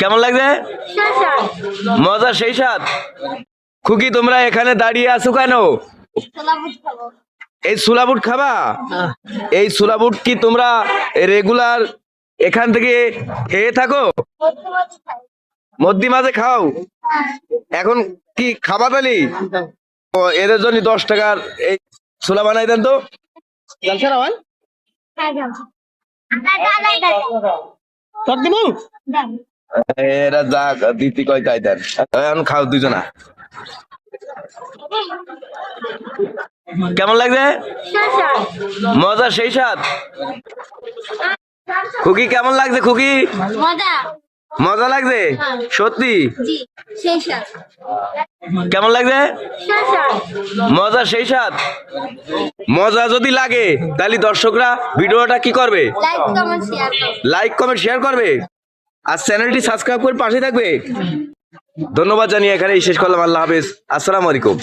কেমন লাগছে? মজা, সেই সাথ খুকি, তোমরা এখানে দাঁড়িয়ে আছো কেন? এই সুলাবুট খাবা? এই সুলাবুট কি তোমরা রেগুলার এখান থেকে খেয়ে থাকো? মধ্যি মাঝে খাও? এখন কি খাবা তালি এদের জন্য দশ টাকার এই ছোলা বানাই দেন তো। এরা যা দিতি কয় তাই দেন। এখন খাও দুজনা। কেমন লাগছে? মজা সেই সাত খুকি কেমন লাগছে খুকি? মজা। লাগছে? সত্যি? সেই সাথ কেমন লাগছে? মজা সেই সাত মজা যদি লাগে তাহলে দর্শকরা ভিডিওটা কি করবে? লাইক কমেন্ট শেয়ার করবে? আর চ্যানেলটি সাবস্ক্রাইব করে পাশে থাকবে। ধন্যবাদ জানিয়ে এখানে শেষ করলাম। আল্লাহ হাফেজ। আসসালামু আলাইকুম।